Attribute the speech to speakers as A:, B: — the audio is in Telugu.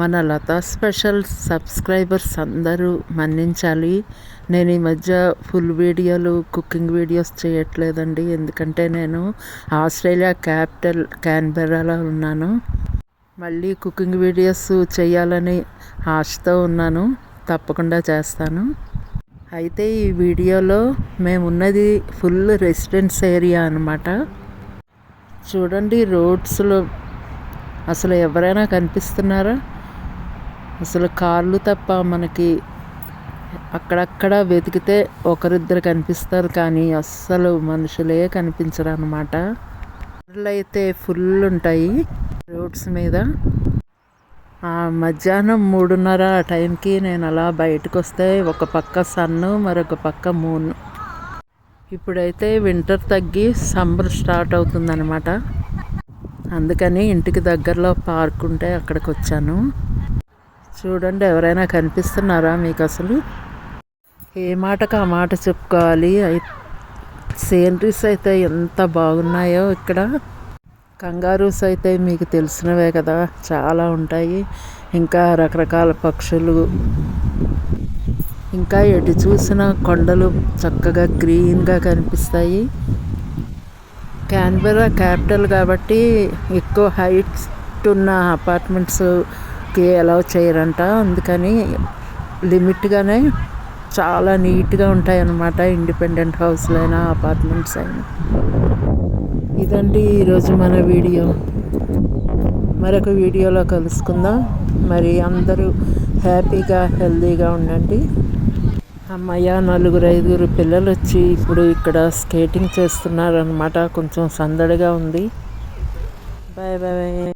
A: మన లతా స్పెషల్ సబ్స్క్రైబర్స్ అందరూ మన్నించాలి. నేను ఈ మధ్య ఫుల్ వీడియోలు కుకింగ్ వీడియోస్ చేయట్లేదండి. ఎందుకంటే నేను ఆస్ట్రేలియా క్యాపిటల్ క్యాన్బెరాలో ఉన్నాను. మళ్ళీ కుకింగ్ వీడియోస్ చేయాలని ఆశతో ఉన్నాను. తప్పకుండా చేస్తాను. అయితే ఈ వీడియోలో మేము ఉన్నది ఫుల్ రెసిడెన్స్ ఏరియా అనమాట చూడండి రోడ్స్లో. అసలు ఎవరైనా కనిపిస్తున్నారా? అసలు కార్లు తప్ప మనకి అక్కడక్కడ వెతికితే ఒకరిద్దరు కనిపిస్తారు కానీ అస్సలు మనుషులే కనిపించరు అనమాట అయితే ఫుల్ ఉంటాయి రోడ్స్ మీద. ఆ మధ్యాహ్నం మూడున్నర ఆ టైంకి నేను అలా బయటకు వస్తే ఒక పక్క సన్ను మరొక పక్క మూన్. ఇప్పుడైతే వింటర్ తగ్గి సమ్మర్ స్టార్ట్ అవుతుందన్నమాట. అందుకని ఇంటికి దగ్గరలో పార్క్ ఉంటే అక్కడికి వచ్చాను చూడండి ఎవరైనా కనిపిస్తున్నారా మీకు అసలు ఏ మాటకు ఆ మాట చెప్పుకోవాలి? సీనరీస్ అయితే ఎంత బాగున్నాయో ఇక్కడ. కంగారూస్ అయితే మీకు తెలిసినవే కదా చాలా ఉంటాయి. ఇంకా రకరకాల పక్షులు. ఇంకా ఎటు చూసిన కొండలు చక్కగా గ్రీన్గా కనిపిస్తాయి. క్యాన్బెరా క్యాపిటల్ కాబట్టి ఎక్కువ హైట్స్ ఉన్న అపార్ట్మెంట్స్ అపార్ట్మెంట్స్కి అలౌ చేయరంట. అందుకని లిమిట్గానే చాలా నీట్గా ఉంటాయి అన్నమాట ఇండిపెండెంట్ హౌస్లు అయినా అపార్ట్మెంట్స్ అయినా ఇదండి ఈరోజు మన వీడియో. మరొక వీడియోలో కలుసుకుందాం. మరి అందరూ హ్యాపీగా హెల్తీగా ఉండండి. అమ్మయ్య నలుగురు ఐదుగురు పిల్లలు వచ్చి ఇప్పుడు ఇక్కడ స్కేటింగ్ చేస్తున్నారనమాట కొంచెం సందడిగా ఉంది. Bye bye.